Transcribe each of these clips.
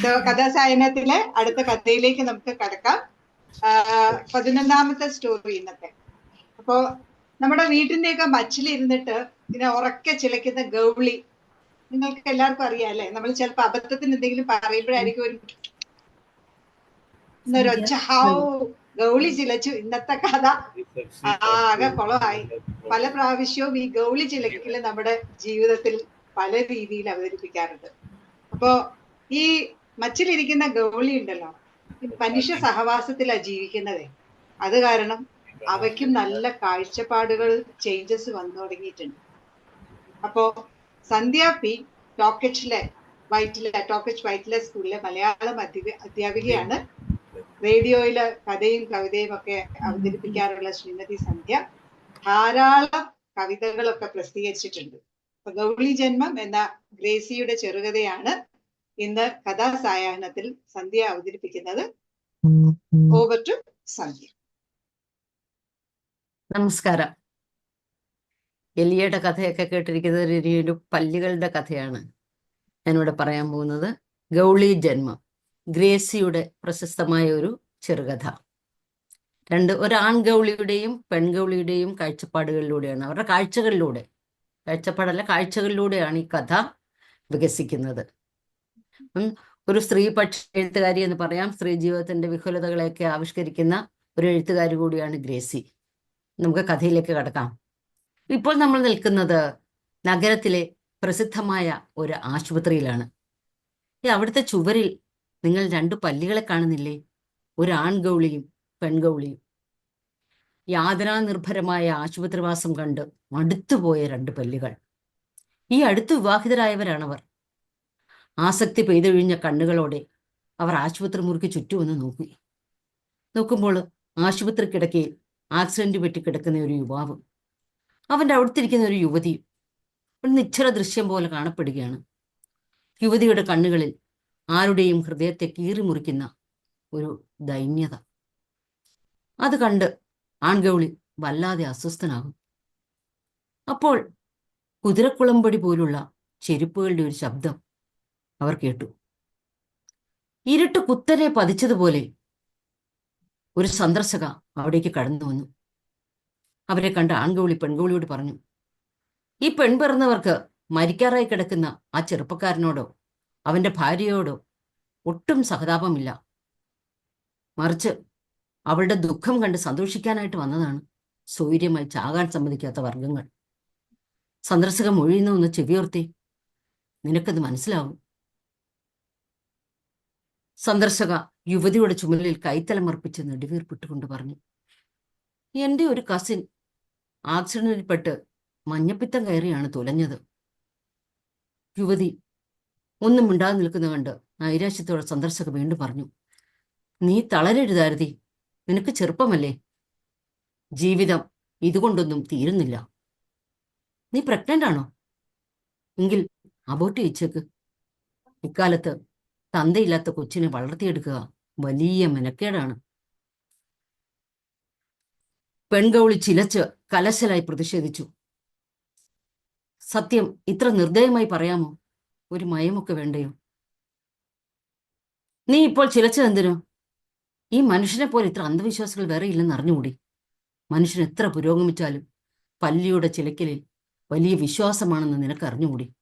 കഥാസായനത്തിലെ അടുത്ത കഥയിലേക്ക് നമുക്ക് കടക്കാം. പതിനൊന്നാമത്തെ സ്റ്റോറി ഇന്നത്തെ. അപ്പോ നമ്മുടെ വീട്ടിന്റെയൊക്കെ മച്ചിലിരുന്നിട്ട് ഇങ്ങനെ ഉറക്കെ ചിലയ്ക്കുന്ന ഗൗളി നിങ്ങൾക്ക് എല്ലാവർക്കും അറിയാം അല്ലെ? നമ്മൾ ചിലപ്പോ അബദ്ധത്തിന് എന്തെങ്കിലും പറയുമ്പോഴായിരിക്കും ഒരു എന്നൊരു ഒച്ച. ഹാവ് ഗൗളി ചിലച്ചു. ഇന്നത്തെ കഥ ആകെ കുളമായി. പല പ്രാവശ്യവും ഈ ഗൗളി ചിലക്കൽ നമ്മുടെ ജീവിതത്തിൽ പല രീതിയിൽ അവതരിപ്പിക്കാറുണ്ട്. അപ്പോ ഈ മച്ചിലിരിക്കുന്ന ഗൗളി ഉണ്ടല്ലോ മനുഷ്യ സഹവാസത്തിലാ ജീവിക്കുന്നത്. അത് കാരണം അവയ്ക്കും നല്ല കാഴ്ചപ്പാടുകൾ ചേഞ്ചസ് വന്നു തുടങ്ങിയിട്ടുണ്ട്. അപ്പോ സന്ധ്യ പി ടോക്കറ്റിലെ വൈറ്റിലെ ടോക്കറ്റ് വൈറ്റിലെ സ്കൂളിലെ മലയാളം അധ്യാപി അധ്യാപികയാണ്. റേഡിയോയിൽ കഥയും കവിതയും ഒക്കെ അവതരിപ്പിക്കാറുള്ള ശ്രീമതി സന്ധ്യ. ധാരാളം കവിതകളൊക്കെ പ്രസിദ്ധീകരിച്ചിട്ടുണ്ട്. ഗൗളി ജന്മം എന്ന ഗ്രേസിയുടെ ചെറുകഥയാണ്. ഇന്ന് കഥാസായാഹ്നത്തിൽ സന്ധ്യ അവതരിപ്പിക്കുന്നത് ഓവർ ടു സന്ധ്യ. നമസ്കാരം. എലിയുടെ കഥയൊക്കെ കേട്ടിരിക്കുന്നത് ഒരു പല്ലുകളുടെ കഥയാണ് ഞാനിവിടെ പറയാൻ പോകുന്നത്. ഗൗളി ജന്മം. ഗ്രേസിയുടെ പ്രശസ്തമായ ഒരു ചെറുകഥ. രണ്ട് ഒരു ആൺഗൗളിയുടെയും പെൺഗൗളിയുടെയും കാഴ്ചപ്പാടുകളിലൂടെയാണ് അവരുടെ കാഴ്ചകളിലൂടെ. കാഴ്ചപ്പാടല്ല കാഴ്ചകളിലൂടെയാണ് ഈ കഥ വികസിക്കുന്നത്. ഒരു സ്ത്രീ പക്ഷ എഴുത്തുകാരി എന്ന് പറയാം. സ്ത്രീ ജീവിതത്തിന്റെ വിഹുലതകളെയൊക്കെ ആവിഷ്കരിക്കുന്ന ഒരു എഴുത്തുകാരി കൂടിയാണ് ഗ്രേസി. നമുക്ക് കഥയിലേക്ക് കടക്കാം. ഇപ്പോൾ നമ്മൾ നിൽക്കുന്നത് നഗരത്തിലെ പ്രസിദ്ധമായ ഒരു ആശുപത്രിയിലാണ്. ഈ അവിടുത്തെ ചുവരിൽ നിങ്ങൾ രണ്ട് പല്ലികളെ കാണുന്നില്ലേ? ഒരു ആൺഗൗളിയും പെൺഗൗളിയും. യാതനാ നിർഭരമായ ആശുപത്രിവാസം കണ്ട് മടുത്തുപോയ രണ്ട് പല്ലികൾ. ഈ അടുത്ത് വിവാഹിതരായവരാണവർ. ആസക്തി പെയ്തൊഴിഞ്ഞ കണ്ണുകളോടെ അവർ ആശുപത്രി മുറിക്ക് ചുറ്റുമൊന്ന് നോക്കി. നോക്കുമ്പോൾ ആശുപത്രി കിടക്കയിൽ ആക്സിഡന്റ് പറ്റി കിടക്കുന്ന ഒരു യുവാവ്. അവന്റെ അടുത്തിരിക്കുന്ന ഒരു യുവതിയും ഒരു നിശ്ചല ദൃശ്യം പോലെ കാണപ്പെടുകയാണ്. യുവതിയുടെ കണ്ണുകളിൽ ആരുടെയും ഹൃദയത്തെ കീറി മുറിക്കുന്ന ഒരു ദൈന്യത. അത് കണ്ട് ആൺഗൗളി വല്ലാതെ അസ്വസ്ഥനാകും. അപ്പോൾ കുതിരക്കുളമ്പടി പോലുള്ള ചെരുപ്പുകളുടെ ഒരു ശബ്ദം അവർ കേട്ടു. ഇരുട്ട് കുത്തനെ പതിച്ചതുപോലെ ഒരു സന്ദർശക അവിടേക്ക് കടന്നു വന്നു. അവരെ കണ്ട ആൺകോളി പെൺകോളിയോട് പറഞ്ഞു ഈ പെൺപിറന്നവർക്ക് മരിക്കാറായി കിടക്കുന്ന ആ ചെറുപ്പക്കാരനോടോ അവന്റെ ഭാര്യയോടോ ഒട്ടും സഹതാപമില്ല. മറിച്ച് അവളുടെ ദുഃഖം കണ്ട് സന്തോഷിക്കാനായിട്ട് വന്നതാണ് സൗര്യമായി ചാകാൻ സമ്മതിക്കാത്ത വർഗങ്ങൾ സന്ദർശകം മൊഴിയുന്ന ഒന്ന് ചെവിയോർത്തി നിനക്കത് മനസ്സിലാവും. സന്ദർശക യുവതിയുടെ ചുമലിൽ കൈത്തലമർപ്പിച്ച് നെടുവീർപ്പിട്ടുകൊണ്ട് പറഞ്ഞു എന്റെ ഒരു കസിൻ ആക്സിഡന്റിൽപ്പെട്ട് മഞ്ഞപ്പിത്തം കയറിയാണ് തുലഞ്ഞത്. യുവതി ഒന്നും മിണ്ടാതെ നിൽക്കുന്ന കണ്ട് നൈരാശ്യത്തോടെ സന്ദർശക വീണ്ടും പറഞ്ഞു നീ തളരരുതാരതി നിനക്ക് ചെറുപ്പമല്ലേ? ജീവിതം ഇതുകൊണ്ടൊന്നും തീരുന്നില്ല. നീ പ്രഗ്നന്റ് ആണോ? എങ്കിൽ അബോട്ട് ചെയ്ച്ചേക്ക് ഇക്കാലത്ത് തന്തയില്ലാത്ത കൊച്ചിനെ വളർത്തിയെടുക്കുക വലിയ മെനക്കേടാണ്. പെൺകൗളി ചിലച്ച് കലശലായി പ്രതിഷേധിച്ചു. സത്യം ഇത്ര നിർദ്ദയമായി പറയാമോ? ഒരു മയമൊക്കെ വേണ്ടയോ? നീ ഇപ്പോൾ ചിലച്ചതെന്തിനോ ഈ മനുഷ്യനെ പോലെ ഇത്ര അന്ധവിശ്വാസികൾ വേറെ ഇല്ലെന്ന് അറിഞ്ഞുകൂടി? മനുഷ്യൻ എത്ര പുരോഗമിച്ചാലും പല്ലിയുടെ ചിലക്കലിൽ വലിയ വിശ്വാസമാണെന്ന് നിനക്ക് അറിഞ്ഞുകൂടി?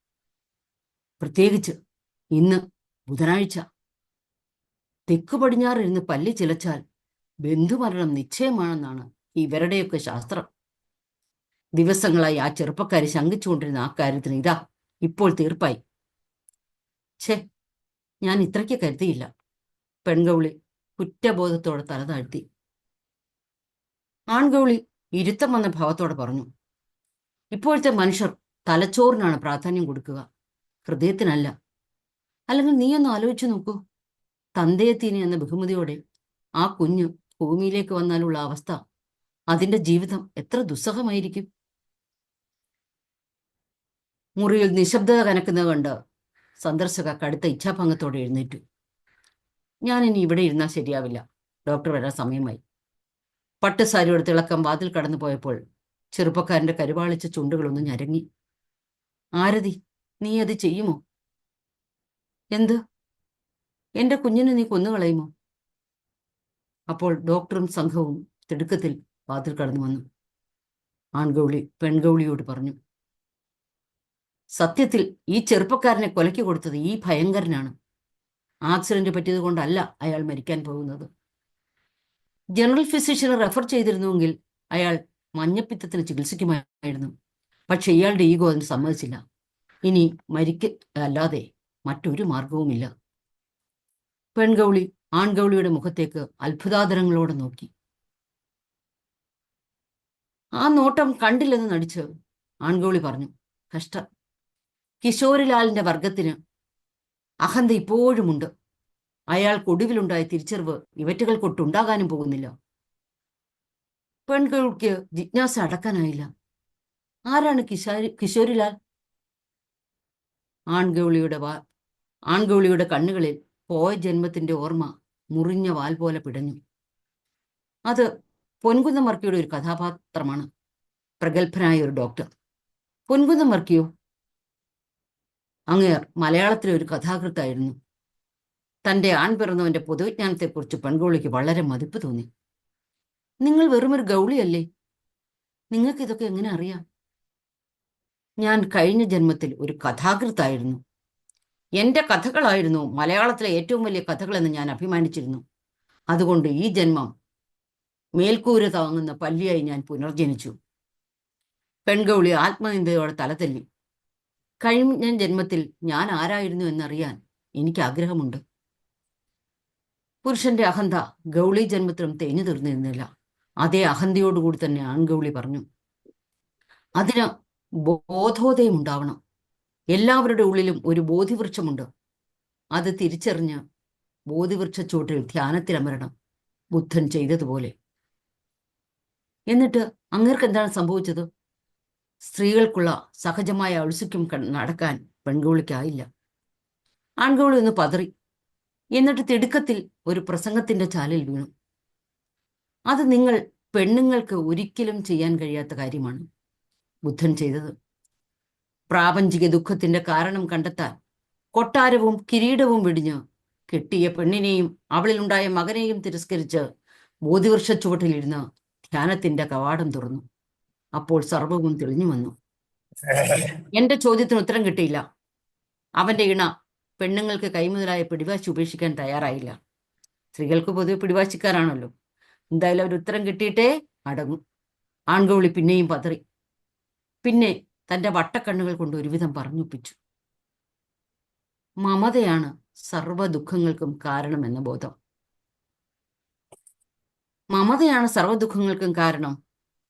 പ്രത്യേകിച്ച് ഇന്ന് ബുധനാഴ്ച. തെക്കു പടിഞ്ഞാറിരുന്ന് പല്ലി ചിലച്ചാൽ ബന്ധുമരണം നിശ്ചയമാണെന്നാണ് ഇവരുടെയൊക്കെ ശാസ്ത്രം. ദിവസങ്ങളായി ആ ചെറുപ്പക്കാരി ശങ്കിച്ചുകൊണ്ടിരുന്ന ആ കാര്യത്തിന് ഇതാ ഇപ്പോൾ തീർപ്പായി. ഛേ ഞാൻ ഇത്രയ്ക്ക് കരുതിയില്ല. പെൺകൗളി കുറ്റബോധത്തോടെ തല താഴ്ത്തി. ആൺകൗളി ഇരുത്തം വന്ന ഭാവത്തോടെ പറഞ്ഞു ഇപ്പോഴത്തെ മനുഷ്യർ തലച്ചോറിനാണ് പ്രാധാന്യം കൊടുക്കുക. ഹൃദയത്തിനല്ല അല്ലെങ്കിൽ നീ ഒന്ന് ആലോചിച്ചു നോക്കൂ. തന്തയെത്തീനി എന്ന ബഹുമതിയോടെ ആ കുഞ്ഞ് ഭൂമിയിലേക്ക് വന്നാലുള്ള അവസ്ഥ അതിന്റെ ജീവിതം എത്ര ദുസ്സഹമായിരിക്കും. മുറിയിൽ നിശബ്ദത കനക്കുന്നത് കണ്ട് സന്ദർശക കടുത്ത ഇച്ഛാഭംഗത്തോടെ എഴുന്നേറ്റു. ഞാൻ ഇനി ഇവിടെ ഇരുന്നാൽ ശരിയാവില്ല. ഡോക്ടർ വരാൻ സമയമായി. പട്ടുസാരിയുടെ തിളക്കം വാതിൽ കടന്നു പോയപ്പോൾ ചെറുപ്പക്കാരന്റെ കരുവാളിച്ച ചുണ്ടുകളൊന്നും ഞരങ്ങി. ആരതി നീ അത് ചെയ്യുമോ? എന്ത്? എന്റെ കുഞ്ഞിനെ നീ കൊന്നുകളയുമോ അപ്പോൾ ഡോക്ടറും സംഘവും തിടുക്കത്തിൽ വാതിൽ കടന്നു വന്നു. ആൺഗൗളി പെൺഗൗളിയോട് പറഞ്ഞു സത്യത്തിൽ ഈ ചെറുപ്പക്കാരനെ കൊലയ്ക്ക് കൊടുത്തത് ഈ ഭയങ്കരനാണ്. ആക്സിഡന്റ് പറ്റിയത് കൊണ്ടല്ല അയാൾ മരിക്കാൻ പോകുന്നത്. ജനറൽ ഫിസിഷ്യനെ റെഫർ ചെയ്തിരുന്നുവെങ്കിൽ അയാൾ മഞ്ഞപ്പിത്തത്തിന് ചികിത്സിക്കുമായിരുന്നു. പക്ഷെ ഇയാളുടെ ഈഗോ അതിന് സമ്മതിച്ചില്ല. ഇനി മരിക്ക അല്ലാതെ മറ്റൊരു മാർഗവുമില്ല പെൺഗൗളി ആൺഗൗളിയുടെ മുഖത്തേക്ക് അത്ഭുതാദരങ്ങളോടെ നോക്കി. ആ നോട്ടം കണ്ടില്ലെന്ന് നടിച്ച് ആൺഗൗളി പറഞ്ഞു കഷ്ടം. കിശോരിലാലിന്റെ വർഗത്തിന് അഹന്ത ഇപ്പോഴുമുണ്ട് അയാൾക്ക് ഒടുവിലുണ്ടായ തിരിച്ചറിവ് ഇവറ്റുകൾക്കൊട്ടുണ്ടാകാനും പോകുന്നില്ല. പെൺകൾക്ക് ജിജ്ഞാസ അടക്കാനായില്ല. ആരാണ് കിശാരി കിശോരിലാൽ? ആൺഗൗളിയുടെ വാ ആൺഗൗളിയുടെ കണ്ണുകളിൽ പോയ ജന്മത്തിന്റെ ഓർമ്മ മുറിഞ്ഞ വാൽ പോലെ പിടഞ്ഞു. അത് പൊൻകുന്നമർക്കിയുടെ ഒരു കഥാപാത്രമാണ്. പ്രഗത്ഭനായ ഒരു ഡോക്ടർ പൊൻകുന്നമർക്കിയോ അങ്ങേർ മലയാളത്തിലെ ഒരു കഥാകൃത്തായിരുന്നു. തന്റെ ആൺ പിറന്നവന്റെ പൊതുവിജ്ഞാനത്തെക്കുറിച്ച് പെൺകോളിക്ക് വളരെ മതിപ്പ് തോന്നി. നിങ്ങൾ വെറുമൊരു ഗൗളിയല്ലേ? നിങ്ങൾക്ക് ഇതൊക്കെ എങ്ങനെ അറിയാം? ഞാൻ കഴിഞ്ഞ ജന്മത്തിൽ ഒരു കഥാകൃത്തായിരുന്നു. എന്റെ കഥകളായിരുന്നു മലയാളത്തിലെ ഏറ്റവും വലിയ കഥകളെന്ന് ഞാൻ അഭിമാനിച്ചിരുന്നു. അതുകൊണ്ട് ഈ ജന്മം മേൽക്കൂര താങ്ങുന്ന പല്ലിയായി ഞാൻ പുനർജനിച്ചു. പെൺകൗളി ആത്മനിന്ദയോടെ തലതല്ലി. കഴിഞ്ഞ ജന്മത്തിൽ ഞാൻ ആരായിരുന്നു എന്നറിയാൻ എനിക്ക് ആഗ്രഹമുണ്ട്. പുരുഷന്റെ അഹന്ത ഗൗളി ജന്മത്തിലും തേഞ്ഞു തീർന്നിരുന്നില്ല. അതേ അഹന്തയോടുകൂടി തന്നെ ആൺഗൗളി പറഞ്ഞു. അതിന് ബോധോദയം ഉണ്ടാവണം എല്ലാവരുടെ ഉള്ളിലും ഒരു ബോധിവൃക്ഷമുണ്ട്. അത് തിരിച്ചറിഞ്ഞ് ബോധിവൃക്ഷ ചൂട്ടിൽ ധ്യാനത്തിലമരണം ബുദ്ധൻ ചെയ്തതുപോലെ. എന്നിട്ട് അങ്ങേർക്ക് എന്താണ് സംഭവിച്ചത്? സ്ത്രീകൾക്കുള്ള സഹജമായ ഔത്സുഖ്യം നടക്കാൻ പെൺകോളിക്കായില്ല. ആൺകോളി ഒന്ന് പതറി. എന്നിട്ട് തിടുക്കത്തിൽ ഒരു പ്രസംഗത്തിന്റെ ചാലിൽ വീണു. അത് നിങ്ങൾ പെണ്ണുങ്ങൾക്ക് ഒരിക്കലും ചെയ്യാൻ കഴിയാത്ത കാര്യമാണ് ബുദ്ധൻ ചെയ്തത്. പ്രാപഞ്ചിക ദുഃഖത്തിന്റെ കാരണം കണ്ടെത്താൻ കൊട്ടാരവും കിരീടവും വെടിഞ്ഞ് കെട്ടിയ പെണ്ണിനെയും അവളിലുണ്ടായ മകനെയും തിരസ്കരിച്ച് ബോധിവൃക്ഷ ചുവട്ടിലിരുന്ന് ധ്യാനത്തിന്റെ കവാടം തുറന്നു. അപ്പോൾ സർവവും തെളിഞ്ഞു വന്നു. എന്റെ ചോദ്യത്തിന് ഉത്തരം കിട്ടിയില്ല. അവന്റെ ഇണ പെണ്ണുങ്ങൾക്ക് കൈമുതലായ പിടിവാശി ഉപേക്ഷിക്കാൻ തയ്യാറായില്ല. സ്ത്രീകൾക്ക് പൊതുവെ പിടിവാശിക്കാരാണല്ലോ. എന്തായാലും അവർ ഉത്തരം കിട്ടിയിട്ടേ അടങ്ങും. ആൺകോളി പിന്നെയും പതറി. പിന്നെ തന്റെ വട്ടക്കണ്ണുകൾ കൊണ്ട് ഒരുവിധം പറഞ്ഞൊപ്പിച്ചു. മമതയാണ് സർവ ദുഃഖങ്ങൾക്കും കാരണമെന്ന ബോധം. മമതയാണ് സർവ ദുഃഖങ്ങൾക്കും കാരണം.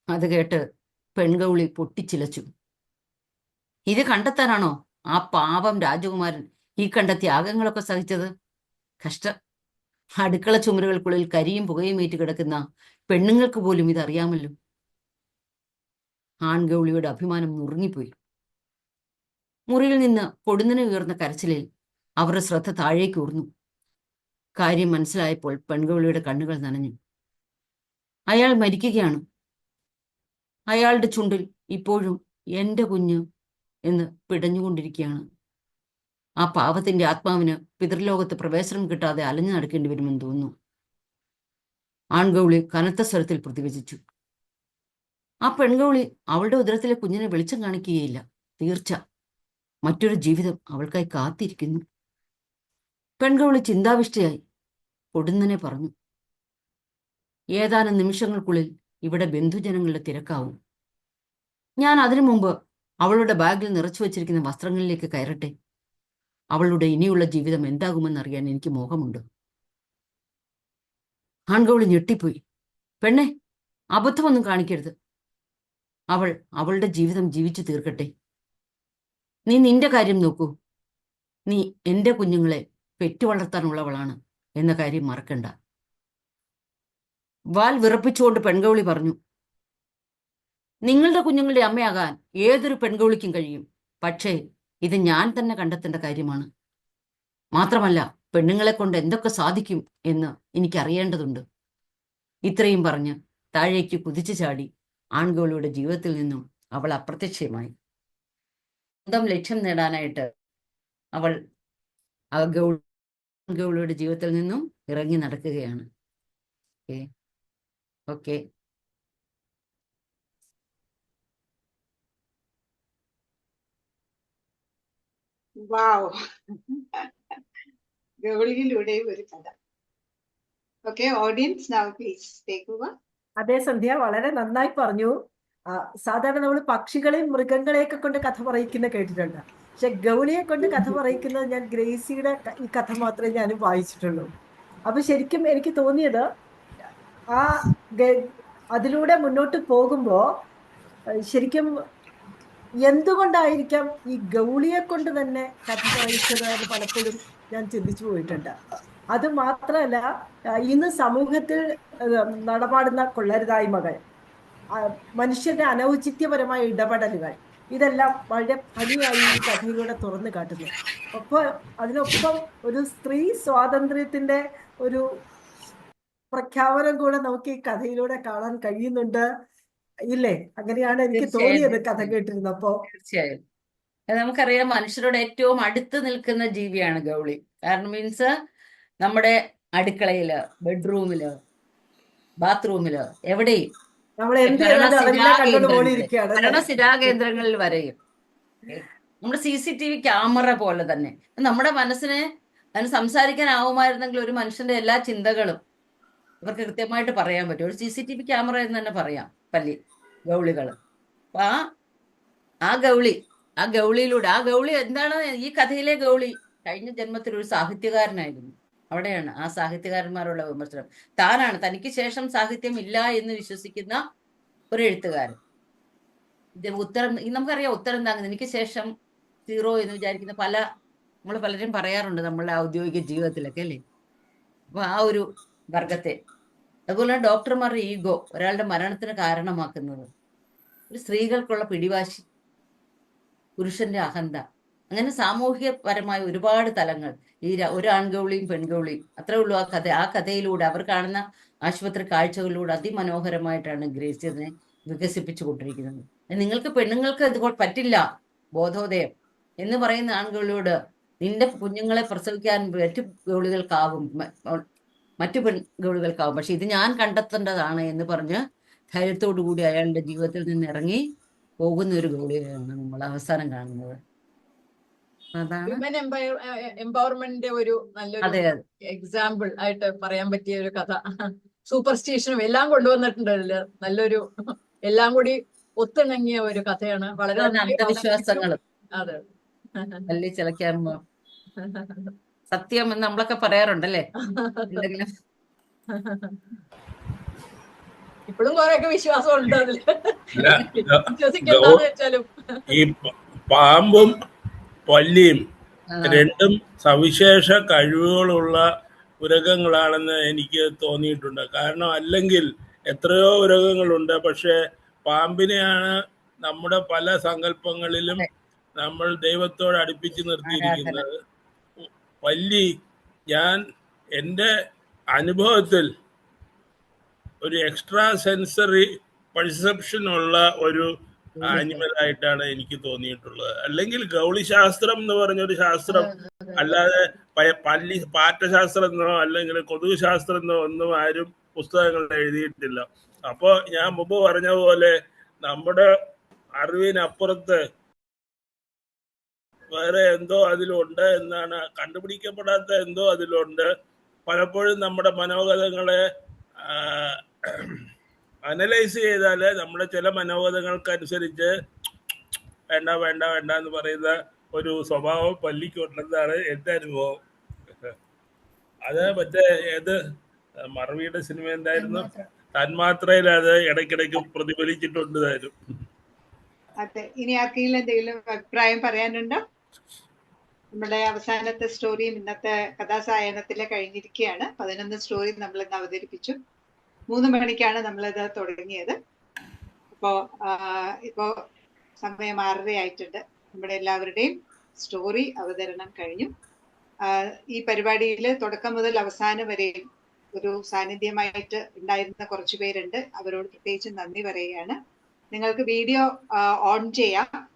അത് കേട്ട് പെൺകൗളി പൊട്ടിച്ചിലച്ചു. ഇത് കണ്ടെത്താനാണോ ആ പാപം രാജകുമാരൻ ഈ കണ്ട ത്യാഗങ്ങളൊക്കെ സഹിച്ചത്? കഷ്ട. അടുക്കള ചുമരുകൾക്കുള്ളിൽ കരിയും പുകയും ഏറ്റ് കിടക്കുന്ന പെണ്ണുങ്ങൾക്ക് പോലും ഇതറിയാമല്ലോ. ആൺഗൗളിയുടെ അഭിമാനം നുറുങ്ങിപ്പോയി. മുറിയിൽ നിന്ന് പൊടുന്നനെ ഉയർന്ന കരച്ചിലിൽ അവരുടെ ശ്രദ്ധ താഴേക്ക് ഊർന്നു. കാര്യം മനസ്സിലായപ്പോൾ പെൺകൗളിയുടെ കണ്ണുകൾ നനഞ്ഞു. അയാൾ മരിക്കുകയാണ്. അയാളുടെ ചുണ്ടിൽ ഇപ്പോഴും എന്റെ കുഞ്ഞ് എന്ന് പിടഞ്ഞുകൊണ്ടിരിക്കുകയാണ്. ആ പാവത്തിന്റെ ആത്മാവിന് പിതൃലോകത്ത് പ്രവേശനം കിട്ടാതെ അലഞ്ഞു നടക്കേണ്ടി വരുമെന്ന് തോന്നുന്നു. ആൺഗൗളി കനത്ത സ്വരത്തിൽ പ്രതിവചിച്ചു. ആ പെൺകോളി അവളുടെ ഉദരത്തിലെ കുഞ്ഞിനെ വെളിച്ചം കാണിക്കുകയില്ല. തീർച്ച. മറ്റൊരു ജീവിതം അവൾക്കായി കാത്തിരിക്കുന്നു. പെൺകോളി ചിന്താവിഷ്ടയായി പൊടുന്നനെ പറഞ്ഞു. ഏതാനും നിമിഷങ്ങൾക്കുള്ളിൽ ഇവിടെ ബന്ധുജനങ്ങളുടെ തിരക്കാവും. ഞാൻ അതിനു മുമ്പ് അവളുടെ ബാഗിൽ നിറച്ചു വച്ചിരിക്കുന്ന വസ്ത്രങ്ങളിലേക്ക് കയറട്ടെ. അവളുടെ ഇനിയുള്ള ജീവിതം എന്താകുമെന്നറിയാൻ എനിക്ക് മോഹമുണ്ട്. ആൺകൗളി ഞെട്ടിപ്പോയി. പെണ്ണെ അബദ്ധമൊന്നും കാണിക്കരുത്. അവൾ അവളുടെ ജീവിതം ജീവിച്ചു തീർക്കട്ടെ. നീ നിന്റെ കാര്യം നോക്കൂ. നീ എന്റെ കുഞ്ഞുങ്ങളെ പെറ്റു വളർത്താനുള്ളവളാണ് എന്ന കാര്യം മറക്കണ്ട. വാൽ വിറപ്പിച്ചുകൊണ്ട് പെൺകൗളി പറഞ്ഞു നിങ്ങളുടെ കുഞ്ഞുങ്ങളുടെ അമ്മയാകാൻ ഏതൊരു പെൺകൗളിക്കും കഴിയും. പക്ഷേ ഇത് ഞാൻ തന്നെ കണ്ടെത്തേണ്ട കാര്യമാണ്. മാത്രമല്ല പെണ്ണുങ്ങളെ കൊണ്ട് എന്തൊക്കെ സാധിക്കും എന്ന് എനിക്കറിയേണ്ടതുണ്ട്. ഇത്രയും പറഞ്ഞ് താഴേക്ക് കുതിച്ചു ചാടി ആൺകോളിയുടെ ജീവിതത്തിൽ നിന്നും അവൾ അപ്രത്യക്ഷമായി. സ്വന്തം ലക്ഷ്യം നേടാനായിട്ട് അവൾ ആ ഗൗളിയുടെ ജീവിതത്തിൽ നിന്നും ഇറങ്ങി നടക്കുകയാണ്. ഓക്കെ. ഗൗളിയിലൂടെയും ഒരു കഥ. Okay audience now please take over അതെ സന്ധ്യ വളരെ നന്നായി പറഞ്ഞു. സാധാരണ നമ്മൾ പക്ഷികളെയും മൃഗങ്ങളെയൊക്കെ കൊണ്ട് കഥ പറയിക്കുന്ന കേട്ടിട്ടുണ്ട്. പക്ഷെ ഗൗളിയെ കൊണ്ട് കഥ പറയിക്കുന്നത് ഞാൻ ഗ്രേസിയുടെ ഈ കഥ മാത്രമേ ഞാൻ വായിച്ചിട്ടുള്ളൂ. അപ്പൊ ശരിക്കും എനിക്ക് തോന്നിയത് ആ അതിലൂടെ മുന്നോട്ട് പോകുമ്പോ ശരിക്കും എന്തുകൊണ്ടായിരിക്കാം ഈ ഗൗളിയെ കൊണ്ട് തന്നെ കഥ എന്ന് പലപ്പോഴും ഞാൻ ചിന്തിച്ചു പോയിട്ടുണ്ട്. അത് മാത്രമല്ല ഇന്ന് സമൂഹത്തിൽ നടപാടുന്ന കൊള്ളരുതായ്മകൾ മനുഷ്യന്റെ അനൗചിത്യപരമായ ഇടപെടലുകൾ ഇതെല്ലാം വളരെ ഭംഗിയായി ഈ കഥയിലൂടെ തുറന്നു കാട്ടുന്നു. ഒപ്പം അതിനൊപ്പം ഒരു സ്ത്രീ സ്വാതന്ത്ര്യത്തിന്റെ ഒരു പ്രഖ്യാപനം കൂടെ നമുക്ക് ഈ കഥയിലൂടെ കാണാൻ കഴിയുന്നുണ്ട്. ഇല്ലേ? അങ്ങനെയാണ് എനിക്ക് തോന്നിയത് കഥ. കേട്ടിരുന്നപ്പോ തീർച്ചയായും. നമുക്കറിയാം മനുഷ്യരോട് ഏറ്റവും അടുത്ത് നിൽക്കുന്ന ജീവിയാണ് ഗൗളി. കാരണം മീൻസ് നമ്മുടെ അടുക്കളയിൽ ബെഡ്റൂമിൽ ബാത്റൂമിൽ എവിടെയും. ഭരണസിരാകേന്ദ്രങ്ങളിൽ ഓടിയിരിക്കുകയാണ് വരെയും. നമ്മുടെ C C T V camera പോലെ തന്നെ. നമ്മുടെ മനസ്സിനെ അതിന് സംസാരിക്കാനാവുമായിരുന്നെങ്കിൽ ഒരു മനുഷ്യന്റെ എല്ലാ ചിന്തകളും ഇവർക്ക് കൃത്യമായിട്ട് പറയാൻ പറ്റും. ഒരു C C T V camera എന്ന് തന്നെ പറയാം പല്ലി ഗൗളികൾ അപ്പൊ ആ ആ ഗൗളി ആ ഗൗളിയിലൂടെ ആ ഗൗളി എന്താണ് ഈ കഥയിലെ ഗൗളി? കഴിഞ്ഞ ജന്മത്തിൽ ഒരു സാഹിത്യകാരനായിരുന്നു. അവിടെയാണ് ആ സാഹിത്യകാരന്മാരുള്ള വിമർശനം. താനാണ് തനിക്ക് ശേഷം സാഹിത്യം ഇല്ല എന്ന് വിശ്വസിക്കുന്ന ഒരു എഴുത്തുകാരൻ ഉത്തരം നമുക്കറിയാം ഉത്തരം താങ്ങുന്നത് എനിക്ക് ശേഷം സീറോ എന്ന് വിചാരിക്കുന്ന പല നമ്മൾ പലരും പറയാറുണ്ട് നമ്മളുടെ ഔദ്യോഗിക ജീവിതത്തിലൊക്കെ അല്ലേ? അപ്പൊ ആ ഒരു വർഗത്തെ. അതുപോലെ ഡോക്ടർമാരുടെ ഈഗോ ഒരാളുടെ മരണത്തിന് കാരണമാക്കുന്നത്. ഒരു സ്ത്രീകൾക്കുള്ള പിടിവാശി പുരുഷന്റെ അഹന്ത അങ്ങനെ സാമൂഹ്യപരമായ ഒരുപാട് തലങ്ങൾ. ഈ ഒരു ആൺഗൗളിയും പെൺഗൗളിയും അത്രേ ഉള്ളൂ ആ കഥ. ആ കഥയിലൂടെ അവർ കാണുന്ന ആശുപത്രി കാഴ്ചകളിലൂടെ അതിമനോഹരമായിട്ടാണ് ഗ്രേസി അതിനെ വികസിപ്പിച്ചു കൊണ്ടിരിക്കുന്നത്. നിങ്ങൾക്ക് പെണ്ണുങ്ങൾക്ക് ഇത് പറ്റില്ല ബോധോദയം എന്ന് പറയുന്ന ആൺഗൗളിയോട് നിന്റെ കുഞ്ഞുങ്ങളെ പ്രസവിക്കാൻ മറ്റു ഗൗളികൾക്കാവും മറ്റു പെൺഗൗളികൾക്കാവും. പക്ഷെ ഇത് ഞാൻ കണ്ടെത്തേണ്ടതാണ് എന്ന് പറഞ്ഞ് ധൈര്യത്തോടു കൂടി അയാളുടെ ജീവിതത്തിൽ നിന്ന് ഇറങ്ങി പോകുന്ന ഒരു ഗൗളികയാണ് നമ്മൾ അവസാനം കാണുന്നത്. എംപവർമെന്റിന്റെ ഒരു നല്ലൊരു എക്സാമ്പിൾ ആയിട്ട് പറയാൻ പറ്റിയ ഒരു കഥ. സൂപ്പർസ്റ്റീഷനും എല്ലാം കൊണ്ടുവന്നിട്ടുണ്ട് അതിൽ. നല്ലൊരു എല്ലാം കൂടി ഒത്തിണങ്ങിയ ഒരു കഥയാണ്. വളരെ അന്ധവിശ്വാസങ്ങൾ അതെ സത്യം എന്ന് നമ്മളൊക്കെ പറയാറുണ്ടല്ലേ? എന്തെങ്കിലും. ഇപ്പോഴും കുറെയൊക്കെ വിശ്വാസം ഉണ്ട് അതിൽ വെച്ചാലും. ഈ പാമ്പും പല്ലിയും രണ്ടും സവിശേഷ കഴിവുകളുള്ള ഉരകങ്ങളാണെന്ന് എനിക്ക് തോന്നിയിട്ടുണ്ട്. കാരണം അല്ലെങ്കിൽ എത്രയോ ഉരകങ്ങളുണ്ട്. പക്ഷെ പാമ്പിനെയാണ് നമ്മുടെ പല സങ്കല്പങ്ങളിലും നമ്മൾ ദൈവത്തോട് അടുപ്പിച്ച് നിർത്തിയിരിക്കുന്നത്. വല്ലി ഞാൻ എന്റെ അനുഭവത്തിൽ ഒരു എക്സ്ട്രാ സെൻസറി പെർസെപ്ഷൻ ഉള്ള ഒരു ആനിമൽ ആയിട്ടാണ് എനിക്ക് തോന്നിയിട്ടുള്ളത്. അല്ലെങ്കിൽ ഗൗളി ശാസ്ത്രം. എന്ന് പറഞ്ഞ ഒരു ശാസ്ത്രം അല്ലാതെ പല്ലി പാറ്റശാസ്ത്രം എന്നോ അല്ലെങ്കിൽ കൊതുക് ശാസ്ത്രം എന്നോ ഒന്നും ആരും പുസ്തകങ്ങൾ എഴുതിയിട്ടില്ല. അപ്പോ ഞാൻ മുമ്പ് പറഞ്ഞ പോലെ നമ്മുടെ അറിവിനപ്പുറത്ത് വേറെ എന്തോ അതിലുണ്ട് എന്നാണ് കണ്ടുപിടിക്കപ്പെടാത്ത എന്തോ അതിലുണ്ട്. പലപ്പോഴും നമ്മുടെ മനോഗതങ്ങളെ അനലൈസ് ചെയ്താൽ നമ്മുടെ ചില മനോഗതങ്ങൾക്കനുസരിച്ച് വേണ്ട വേണ്ട വേണ്ട എന്ന് പറയുന്ന ഒരു സ്വഭാവം പല്ലിക്കുണ്ടെന്നാണ് എന്റെ അനുഭവം. അത് മറ്റേ ഏത് മറവിയുടെ സിനിമ എന്തായിരുന്നു? തന്മാത്രയിൽ അത് ഇടയ്ക്കിടയ്ക്ക് പ്രതിഫലിച്ചിട്ടുണ്ട് അതെ ഇനി ആർക്കെങ്കിലും എന്തെങ്കിലും അഭിപ്രായം പറയാനുണ്ടോ? നമ്മുടെ അവസാനത്തെ സ്റ്റോറിയും ഇന്നത്തെ കഥാസായനത്തിലെ കഴിഞ്ഞിരിക്കുകയാണ്. പതിനൊന്ന് സ്റ്റോറി നമ്മൾ ഇന്ന് അവതരിപ്പിച്ചു. മൂന്ന് മണിക്കാണ് നമ്മളിത് തുടങ്ങിയത്. ആഹ് ഇപ്പോ സമയം ആറര ആയിട്ടുണ്ട് നമ്മുടെ എല്ലാവരുടെയും സ്റ്റോറി അവതരണം കഴിഞ്ഞു. ഈ പരിപാടിയിൽ തുടക്കം മുതൽ അവസാനം വരെയും ഒരു സാന്നിധ്യമായിട്ട് ഉണ്ടായിരുന്ന കുറച്ചു പേരുണ്ട്. അവരോട് പ്രത്യേകിച്ച് നന്ദി പറയുകയാണ്. നിങ്ങൾക്ക് വീഡിയോ ഓൺ ചെയ്യാം.